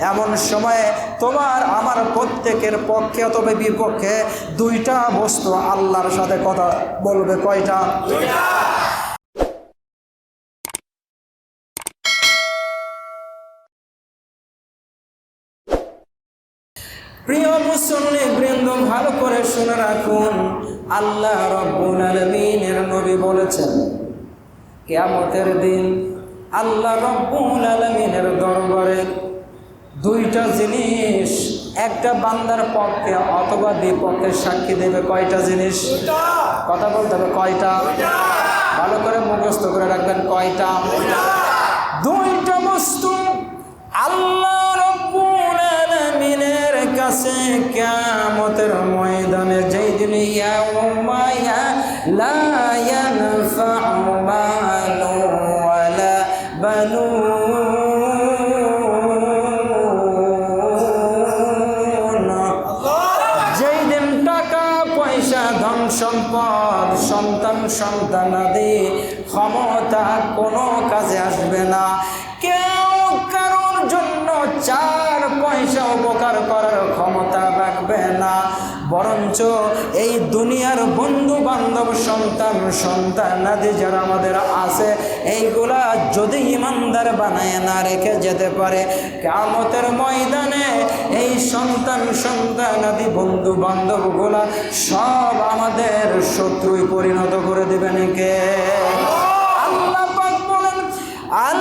এমন সময়ে তোমার আমার প্রত্যেকের পক্ষে অথবা বিপক্ষে দুইটা বস্তু আল্লাহর সাথে কথা বলবে। কয়টা? প্রিয় মুসল্লি বৃন্দ ভালো করে শুনে রাখুন আল্লাহ রব্বুল আলমিনের নবী বলেছেন কেয়ামতের দিন আল্লাহ রব্বুল আলমিনের দরবারে দুইটা জিনিস একটা বান্দার পক্ষে অথবা বিপক্ষে সাক্ষী দেবে কয়টা জিনিস? কথা বলতে হবে কয়টা? ভালো করে মুখস্থ করে রাখবেন কয়টা? দুইটা। বস্তু আল্লাহ কাছে কিয়ামতের ময়দানে যেই দিন ইয়াউমা লা ইয়ানফাউ মালু ওয়ালা বানুন। পয়সা ধন সম্পদ, সন্তান সন্তানাদি ক্ষমতা কোনো কাজে আসবে না। কেউ কারোর জন্য চার পয়সা উপকার করার ক্ষমতা রাখবে না। বরঞ্চ এই দুনিয়ার বন্ধু বান্ধব সন্তান, সন্তানাদি যারা আমাদের আছে, এইগুলা যদি ইমানদার বানায় না রেখে যেতে পারে কামতের ময়দানে এই সন্তান, সন্তানাদি বন্ধু বান্ধবগুলা সব আমাদের শত্রুই পরিণত করে দেবেন কে? আল্লাহ বলেন আল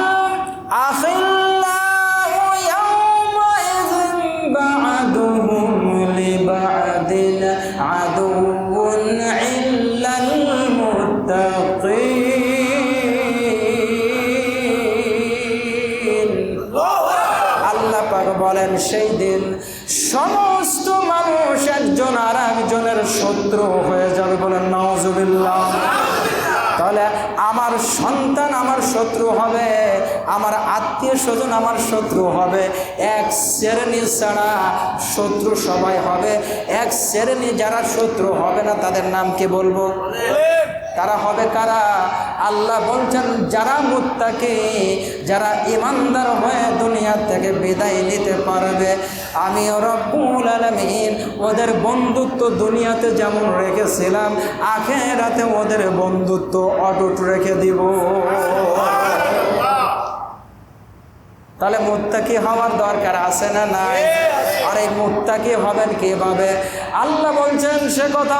আমার সন্তান আমার শত্রু হবে, আমার আত্মীয় স্বজন আমার শত্রু হবে। এক শ্রেণি ছাড়া শত্রু সবাই হবে, এক শ্রেণি যারা শত্রু হবে না, তাদের নাম কি বলব? তারা হবে কারা? আল্লাহ বলছেন, যারা মুত্তাকে, যারা ইমানদার হয়ে দুনিয়া থেকে বিদায় নিতে পারবে আমি রব্বুল আলমিন ওদের বন্ধুত্ব দুনিয়াতে যেমন রেখেছিলাম, আখেরাতে ওদের বন্ধুত্ব অটুট রেখে দিব। তাহলে মুত্তাকি হওয়ার দরকার আছে না নাই? আর এই মুত্তাকি হবেন কীভাবে? আল্লাহ বলছেন সে কথা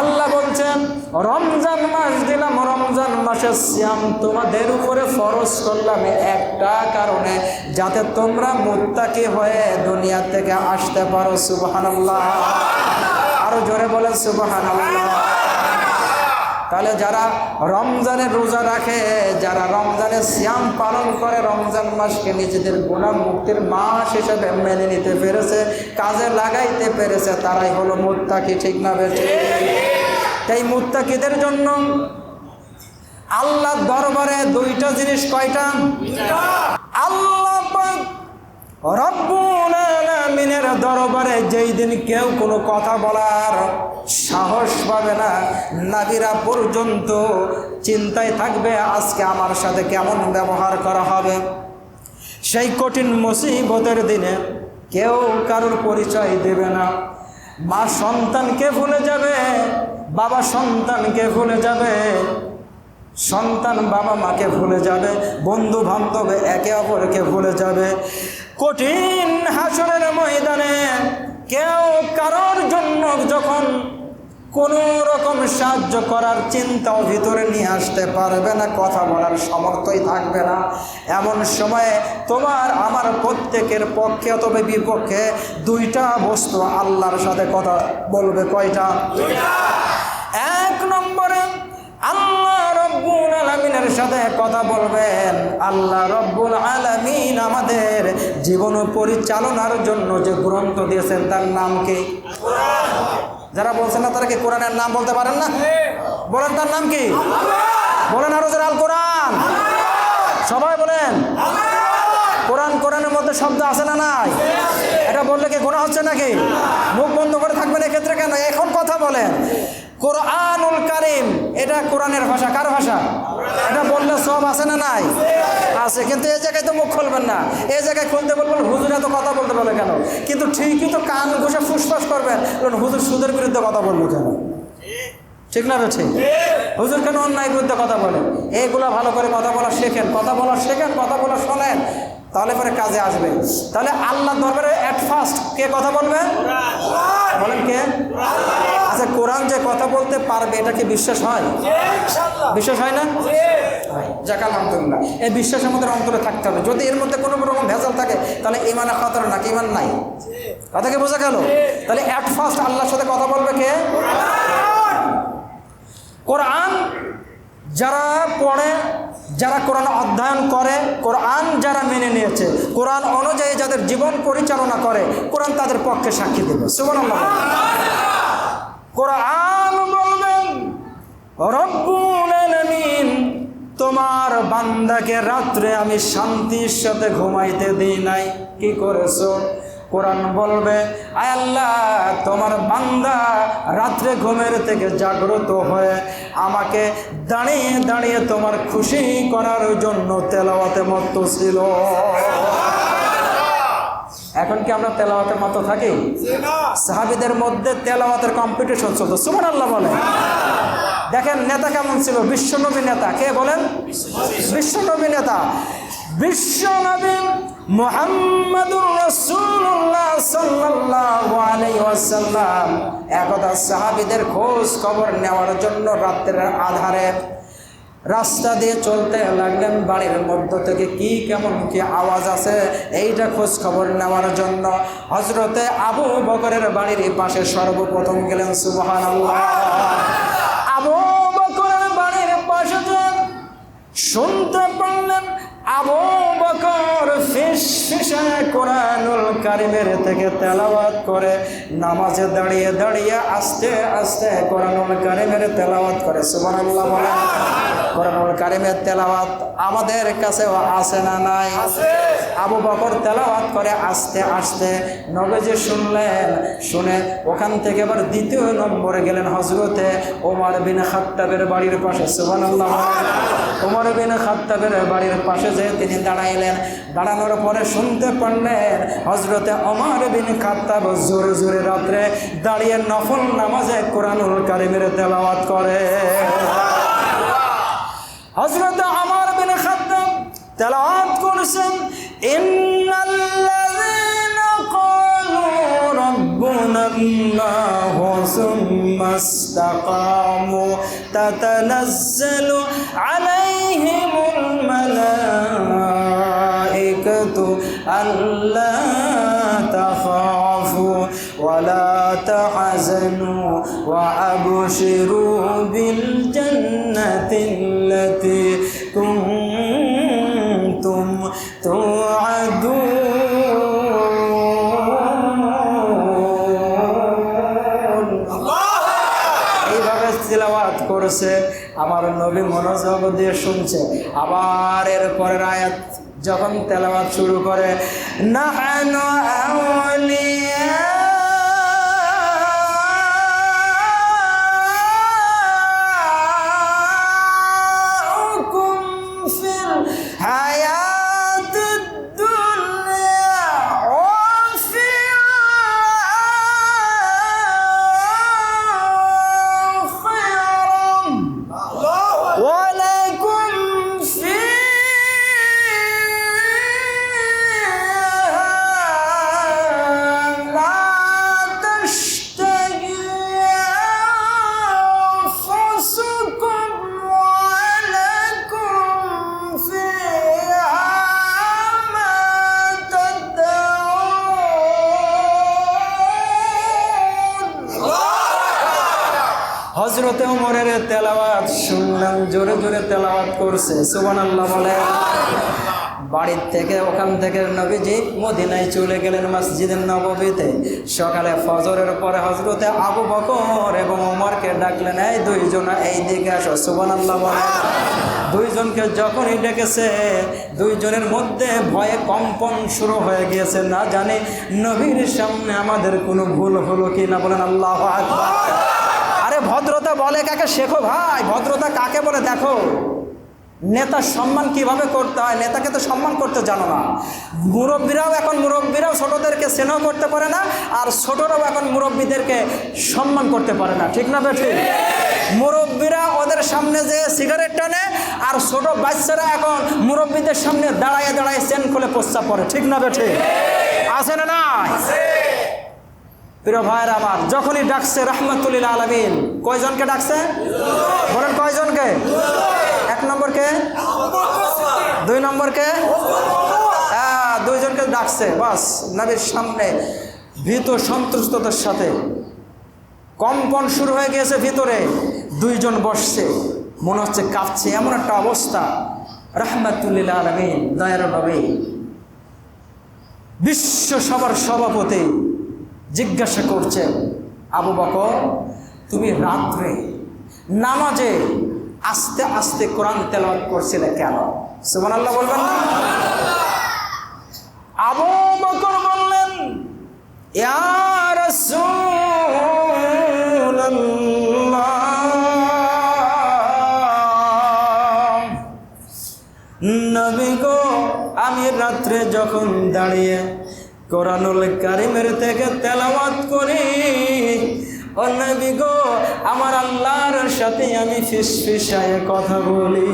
আল্লাহ বলছেন, রমজান মাস দিলাম, রমজান মাসের শ্যাম তোমাদের উপরে ফরজ করলাম একটা কারণে, যাতে তোমরা মোত্তাকি হয়ে দুনিয়া থেকে আসতে পারো, সুবহানাল্লাহ। আরও জোরে বলে বলেন, সুবহানাল্লাহ। তাহলে যারা রমজানের রোজা রাখে, যারা রমজানের শ্যাম পালন করে, রমজান মাসকে নিজেদের গুণা মুক্তির মাস হিসেবে মেনে নিতে পেরেছে, কাজে লাগাইতে পেরেছে, তারাই হলো মুত্তাকি, ঠিক না বেঠে তাই মুত্তাকিদের জন্য আল্লাহ দরবারে দুইটা জিনিস কয়টা? আলামিনের দরবারে যেই দিন কেউ কোনো কথা বলার সাহস পাবে না, নাবিরা পর্যন্ত চিন্তায় থাকবে আজকে আমার সাথে কেমন ব্যবহার করা হবে। সেই কঠিন মুসিবতের দিনে কেউ কারোর পরিচয় দেবে না। মা সন্তানকে ভুলে যাবে, বাবা সন্তানকে ভুলে যাবে সন্তান বাবা মাকে ভুলে যাবে বন্ধু বান্ধব একে অপরকে ভুলে যাবে। কঠিন হাসরের ময়দানে কেউ কারোর জন্য যখন কোনো রকম সাহায্য করার চিন্তাও ভিতরে নিয়ে আসতে পারবে না কথা বলার সামর্থ্যই থাকবে না। এমন সময়ে তোমার আমার প্রত্যেকের পক্ষে অথবা বিপক্ষে দুইটা বস্তু আল্লাহর সাথে কথা বলবে কয়টা? এক নম্বরে আল্লাহ আলমিনের সাথে কথা বলবেন। আল্লাহ রব্বুল আলমিন আমাদের জীবন পরিচালনার জন্য যে গ্রন্থ দিয়েছেন, তার নাম কি? যারা বলছেন না, তারা কি কোরআনের নাম বলতে পারেন না? বলেন তার নাম কি? বলেন আরও যারা আল কোরআন। সবাই বলেন। কোরআন কোরআনের মধ্যে শব্দ আছে না নাই? এটা বললে কি গোনা হচ্ছে নাকি? মুখ বন্ধ করে থাকবেন এক্ষেত্রে কেন? এখন কথা বলেন। কোরআনুল কারিম, এটা কোরআনের ভাষা, কার ভাষা? এটা বললে সব আছে না নাই? আছে, কিন্তু এই জায়গায় তো মুখ খুলবেন না। এই জায়গায় খুলতে বলবেন, হুজুর এত কথা বলতে বলে কেন? কিন্তু ঠিকই তো কান ঘুষে ফুসফাস করবেন। কারণ হুজুর সুদের বিরুদ্ধে কথা বলব কেন? ঠিক না ঠিক? হুজুর কেন অন্যায় বিরুদ্ধে কথা বলেন এইগুলো ভালো করে কথা বলা শেখেন, কথা বলা শেখেন, কথা বলা শোনেন। তাহলে পরে কাজে আসবে। তাহলে আল্লাহ দরবারে অ্যাট ফার্স্ট কে কথা বলবে? বলেন কে? আচ্ছা কোরআন যে কথা বলতে পারবে এটা কি বিশ্বাস হয়? বিশ্বাস হয় না? যাক আলহামদুলিল্লাহ। এই বিশ্বাস আমাদের অন্তরে থাকতে হবে। যদি এর মধ্যে কোনো রকম ভেজাল থাকে তাহলে ইমানে খতর নাকি ইমান নাই? কথা কি বোঝা গেল? তাহলে অ্যাট ফার্স্ট আল্লাহর সাথে কথা বলবে কে? কোরআন যারা পড়ে, যারা কোরআন অধ্যয়ন করে, কোরআন যারা মেনে নিয়েছে, কোরআন অনুযায়ী যাদের জীবন পরিচালনা করে, কোরআন তাদের পক্ষে সাক্ষী দেবে। সুবহানাল্লাহ। কোরআন বলবেন তোমার বান্দাকে রাত্রে আমি শান্তির সাথে ঘুমাইতে দিই নাই। কি করেছ? কোরআন বলবে, আয় আল্লাহ, তোমার বান্দা রাত্রে ঘুমের থেকে জাগ্রত হয়ে আমাকে দাঁড়িয়ে দাঁড়িয়ে তোমার খুশি করার জন্য তেলাওয়াতে মত্ত ছিল। এখন কি আমরা তেলাওয়াতের মতো থাকি? সাহাবিদের মধ্যে তেলাওয়াতের কম্পিটিশন চলতো সুমান আল্লাহ বলে। দেখেন নেতা কেমন ছিল? বিশ্বনবী নেতা। কে বলেন? বিশ্বনবী নেতা। বিশ্বনবী মোহাম্মদুর রসুল্লাহ সাল্লাল্লাহু আলাইহি একদা সাহাবীদের খোঁজ খবর নেওয়ার জন্য রাত্রের আধারে রাস্তা দিয়ে চলতে লাগলেন। বাড়ির মধ্য থেকে কি কেমন কি আওয়াজ আছে এইটা খোঁজ খবর নেওয়ার জন্য হজরতে আবু বকরের বাড়ির পাশে সর্বপ্রথম গেলেন সুবহান আবু বকরের বাড়ির পাশে শুনতে পারলেন আবু বকর ফিস ফিসে কোরআনুল কারিমের থেকে তেলাওয়াত করে, নামাজে দাঁড়িয়ে দাঁড়িয়ে আস্তে আস্তে কোরআনুল কারিমের তেলাওয়াত করে। সুবহানাল্লাহ কোরআনুল কারিমের তেলাওয়াত আমাদের কাছেও আছে না নাই? আবু বকর তেলাওয়াত করে আসতে আসতে নবীজি শুনলেন শুনে ওখান থেকে আবার দ্বিতীয় নম্বরে গেলেন হজরতে ওমর বিন খাত্তাবের বাড়ির পাশে। সুবহানাল্লাহ। ওমর বিন খাত্তাবের বাড়ির পাশে যে তিনি দাঁড়াইলেন দাঁড়ানোর পরে শুনতে পারলেন হজরতে অমর বিন খাত্তাব জোরে জোরে রাত্রে দাঁড়িয়ে নফল নামাজে কোরআনুল কারিমের তেলাওয়াত করে। حضرت عمار بن خطب تلعات كرسم إن الذين قالوا ربنا الله ثم استقاموا تتنزل عليهم الملائكة ألا تخافوا ولا تحزنوا وأبشروا এইভাবে করছে, আমার নবী মনোযোগ দিয়ে শুনছে। আবার এর পরের আয়াত যখন তেলাওয়াত শুরু করে না হজরতে উমরের তেলাওয়াত শুনলাম, জোরে জোরে তেলাওয়াত করছে। সুবান আল্লাহ বলে, বাড়ির থেকে, ওখান থেকে নবীজি মদিনায় চলে গেলেন মসজিদের নববীতে। সকালে ফজরের পরে হজরতে আবু বকর এবং ওমরকে ডাকলেন, এই দুইজন এই দিকে আসো। সুবান আল্লাহ বলে, দুইজনকে যখনই ডেকেছে, দুইজনের মধ্যে ভয়ে কম্পন শুরু হয়ে গিয়েছে। না জানি নবীর সামনে আমাদের কোনো ভুল হলো কি না বলেন, আল্লাহ আকবার। কাকে? শেখো ভাই, ভদ্রতা কাকে বলে দেখো? নেতার সম্মান কীভাবে করতে হয়? নেতাকে তো সম্মান করতে জানো না। মুরব্বীরাও এখন মুরব্বীরাও ছোটদেরকে স্নেহ করতে পারে না, আর ছোটরাও এখন মুরব্বীদেরকে সম্মান করতে পারে না। ঠিক না বেঠিক মুরব্বীরা ওদের সামনে যে সিগারেট টানে, আর ছোট বাচ্চারা এখন মুরব্বীদের সামনে দাঁড়ায় দাঁড়ায় চেন খুলে প্রস্তাব পড়ে। ঠিক না বেঠে? আছে না না প্রিয় ভাইয়ের আমার, যখনই ডাকছে রহমতুল্লাহ আলমিন, কয়জনকে ডাকছে? বলেন কয়জনকে? এক নম্বরকে? দুই নম্বরকে? হ্যাঁ দুইজনকে ডাকছে। বাস, নবীর সামনে ভীত সন্ত্রস্ততার সাথে। কম্পন শুরু হয়ে গিয়েছে ভিতরে। দুইজন বসছে, মনে হচ্ছে কাঁপছে, এমন একটা অবস্থা। রহমাতুল্লিল্লা আলমিন দয়ার নবী, বিশ্ব সবার সভাপতি। জিজ্ঞাসা করছেন আবু বকর, তুমি রাত্রে নামাজে আস্তে আস্তে কোরআন তেলাওয়াত করছিলে কেন? সুবহান আল্লাহ বলবেন না। আবু বকর বললেন নবী গো, আমি রাত্রে যখন দাঁড়িয়ে কোরআনুল কারিমের থেকে তেলাওয়াত করি। ও নবী গো, আমার আল্লাহর সাথে আমি ফিস ফিসায় কথা বলি।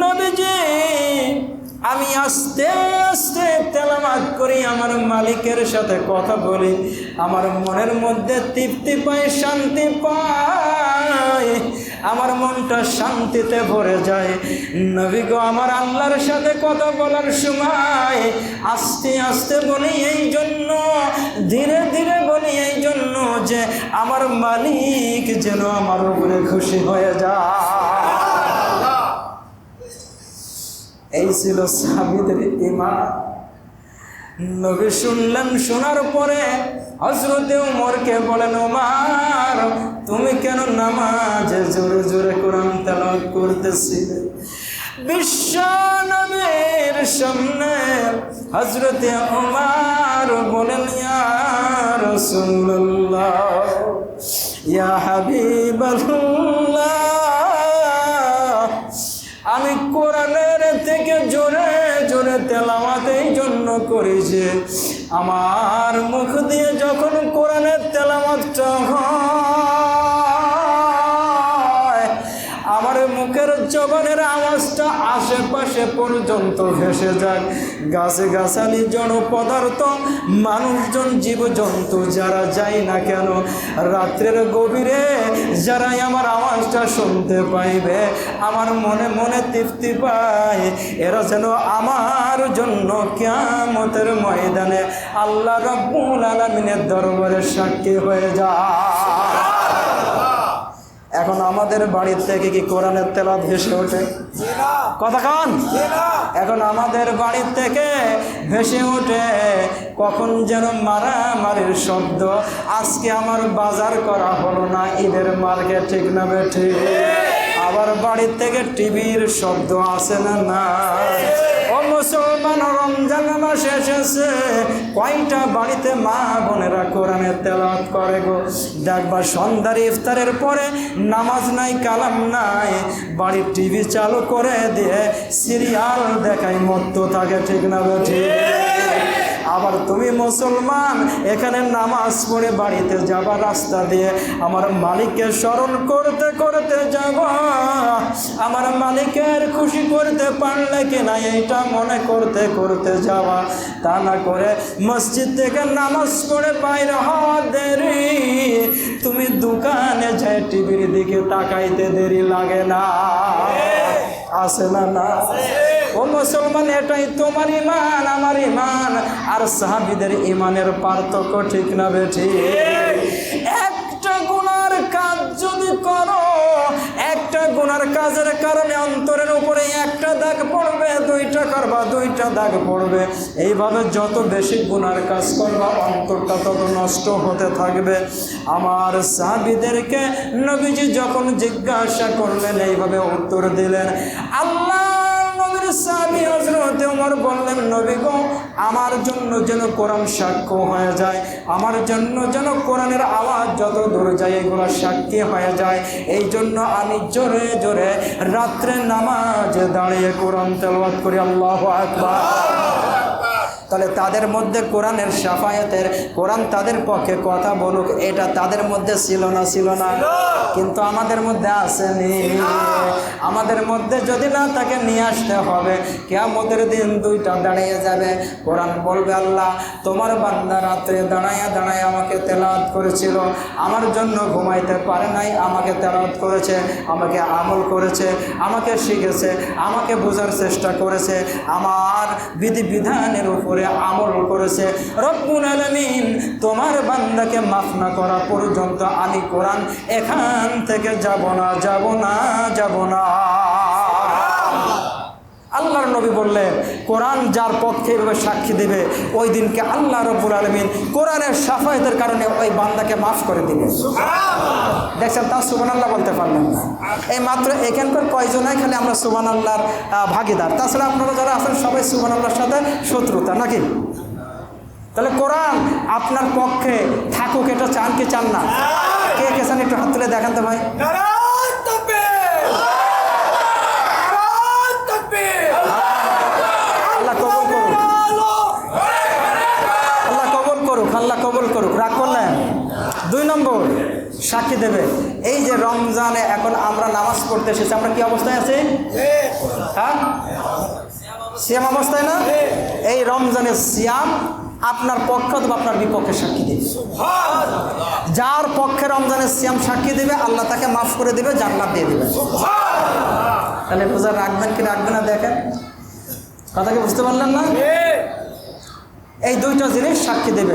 নবীজি, আমি আস্তে আস্তে তেলামাত করি, আমার মালিকের সাথে কথা বলি। আমার মনের মধ্যে তৃপ্তি পাই শান্তি পাই আমার মনটা শান্তিতে ভরে যায়। নবী গো, আমার আল্লাহর সাথে কথা বলার সময় আস্তে আস্তে বলি এই জন্য, ধীরে ধীরে বলি এই জন্য যে আমার মালিক যেন আমার উপরে খুশি হয়ে যায়। এই ছিল সাবিদের ইমান। নবী শুনলেন, শোনার পরে হজরতে উমরকে বলেন ওমার তুমি কেন নামাজে জোরে জোরে কোরআন তেলাওয়াত করতেছিলে বিশ্ব নবীর সামনে হজরতে উমার বলেন, ইয়া রাসূলুল্লাহ, ইয়া হাবিবাল্লাহ এই জন্য করি যে আমার মুখ দিয়ে যখন কোরআনের তেলাওয়াতটা হয় জবানের আওয়াজটা আশেপাশে পর্যন্ত ভেসে যায়। গাছে গাছালি জড় পদার্থ মানুষজন, জীবজন্তু, যারা যায় না কেন? রাত্রের গভীরে যারাই আমার আওয়াজটা শুনতে পাইবে, আমার মনে মনে তৃপ্তি পায়। এরা যেন আমার জন্য কেমতের ময়দানে আল্লাহ রব্বুল আলমিনের দরবারে সাক্ষী হয়ে যায়। এখন আমাদের বাড়ির থেকে কি কোরআনের তেলাত ভেসে ওঠে? কথা কান। এখন আমাদের বাড়ির থেকে ভেসে ওঠে। কখন যেন মারামারির শব্দ, আজকে আমার বাজার করা হলো না, ঈদের মার্কেট ঠিক না বেঠে আবার বাড়ির থেকে টিভির শব্দ আসে না না? মুসলমান রমজান মাস এসেছে। কয়টা বাড়িতে মা বোনেরা কোরআনের তেলাত করে গো? দেখবা সন্ধ্যার ইফতারের পরে নামাজ নাই, কালাম নাই। বাড়ির টিভি চালু করে দিয়ে সিরিয়াল দেখায়, মত্ত থাকে, ঠিক না ঠিক? আবার তুমি মুসলমান, এখানে নামাজ পড়ে বাড়িতে যাবা রাস্তা দিয়ে। আমার মালিককে স্মরণ করতে করতে যাব। আমার মালিকের খুশি করতে পারলে কিনা এইটা মনে করতে করতে যাওয়া তা না করে মসজিদ থেকে নামাজ পড়ে বাইরে হওয়া দেরি। তুমি দোকানে যাই টিভির দিকে তাকাইতে দেরি লাগে না। আসে না না ও মুসলমান এটাই তোমার ইমান আমার ইমান আর সাহাবিদের ইমানের পার্থক্য ঠিক না বেঠি একটা গুণার কাজ যদি করো, একটা গুণার কাজের কারণে অন্তরের উপরে একটা দাগ পড়বে, দুইটা করবা, দুইটা দাগ পড়বে। এইভাবে যত বেশি গুনার কাজ করবা, অন্তরটা তত নষ্ট হতে থাকবে। আমার সাহাবিদেরকে নবীজি যখন জিজ্ঞাসা করলেন, এইভাবে উত্তর দিলেন, আল্লাহ নবীর সাহাবি হজরত ওমর বললেন, নবী গো, আমার জন্য যেন কোরআন সাক্ষ্য হয়ে যায়, আমার জন্য যেন কোরআনের আওয়াজ যত দূর যায়, এগুলো সাক্ষী হয়ে যায়। এই জন্য আমি জোরে জোরে রাত্রে নামাজ দাঁড়িয়ে কোরআন তেলবাদ করি, আল্লাহ আকবার। তাহলে তাদের মধ্যে কোরআনের সাফায়াতের কোরআন তাদের পক্ষে কথা বলুক এটা তাদের মধ্যে ছিল না ছিল না। কিন্তু আমাদের মধ্যে আসেনি। আমাদের মধ্যে যদি না তাকে নিয়ে আসতে হবে। কেমতের দিন দুইটা দাঁড়িয়ে যাবে। কোরআন বলবে আল্লাহ তোমার বান্দা রাত্রে দাঁড়াইয়া দাঁড়ায় আমাকে তেলাওয়াত করেছিল। আমার জন্য ঘুমাইতে পারে নাই আমাকে তেলাওয়াত করেছে আমাকে আমল করেছে আমাকে শিখেছে আমাকে বোঝার চেষ্টা করেছে। আমার বিধিবিধানের উপরে আমল করেছে। রব্বুল আলমিন তোমার বান্দাকে মাফ না করা পর্যন্ত আমি কোরআন এখান থেকে যাব না যাব না যাব না। আল্লাহর নবী বললেন কোরআন যার পক্ষে এভাবে সাক্ষী দেবে ওই দিনকে আল্লাহ রব্বুল আলমিন কোরআনের সাফায়তের কারণে ওই বান্দাকে মাফ করে দিবে দেখছেন তা সুবান আল্লাহ বলতে পারলেন না। এই মাত্র এখানকার কয়জনাই খালি আমরা সুবান আল্লাহর ভাগিদার। তাছাড়া আপনারা যারা আছেন সবাই সুবান আল্লাহর সাথে শত্রুতা নাকি? তাহলে কোরআন আপনার পক্ষে থাকুক এটা চান কি চান না? কে কে চান একটু হাত তুলে দেখান তো ভাই। সাক্ষী দেবে। এই যে রমজানে এখন আমরা নামাজ পড়তে এসেছি আমরা কি অবস্থায় আছি? হ্যাঁ? সিয়াম অবস্থায় না? এই রমজানের সিয়াম আপনার পক্ষ অথবা আপনার বিপক্ষে সাক্ষী দেবে। যার পক্ষে রমজানের সিয়াম সাক্ষী দেবে, আল্লাহ তাকে মাফ করে দেবে, জান্নাত দিয়ে দেবে। তাহলে রোজা রাখবেন কি রাখবেন না দেখেন? কথা কি বুঝতে পারলেন না? এই দুইটা জিনিস সাক্ষী দেবে।